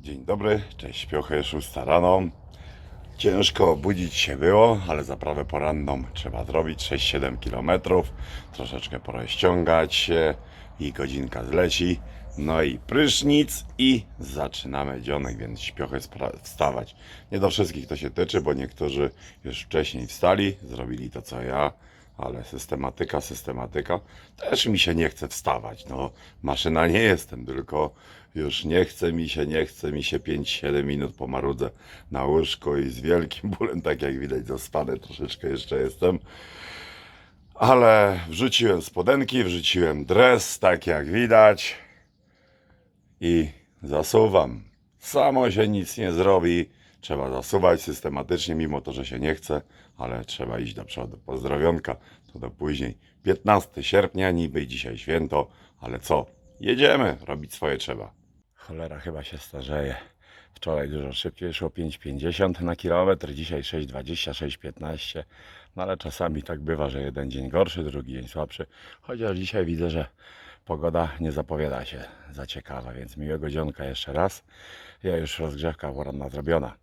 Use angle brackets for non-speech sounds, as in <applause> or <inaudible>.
dobry, cześć śpiochy, 6 rano. Ciężko obudzić się było, ale zaprawę poranną trzeba zrobić 6-7 km. Troszeczkę porozciągać się i godzinka zleci. No i prysznic i zaczynamy dzionek, więc śpiochy wstawać. Nie do wszystkich to się tyczy, bo niektórzy już wcześniej wstali, zrobili to co ja, ale systematyka, systematyka. Też mi się nie chce wstawać. No, maszyna nie jestem, tylko już nie chce mi się, nie chce mi się 5-7 minut pomarudzę na łóżku i z wielkim <laughs> bólem, tak jak widać, zaspany troszeczkę jeszcze jestem. Ale wrzuciłem spodenki, wrzuciłem dres, tak jak widać i zasuwam. Samo się nic nie zrobi. Trzeba zasuwać systematycznie, mimo to, że się nie chce, ale trzeba iść do przodu. Pozdrowionka, to do później. 15 sierpnia, niby dzisiaj święto, ale co? Jedziemy, robić swoje trzeba. Cholera chyba się starzeje. Wczoraj dużo szybciej szło 5,50 na kilometr, dzisiaj 6,20, 6,15. No ale czasami tak bywa, że jeden dzień gorszy, drugi dzień słabszy. Chociaż dzisiaj widzę, że pogoda nie zapowiada się za ciekawa, więc miłego dzionka jeszcze raz. Ja już rozgrzewka poranna zrobiona.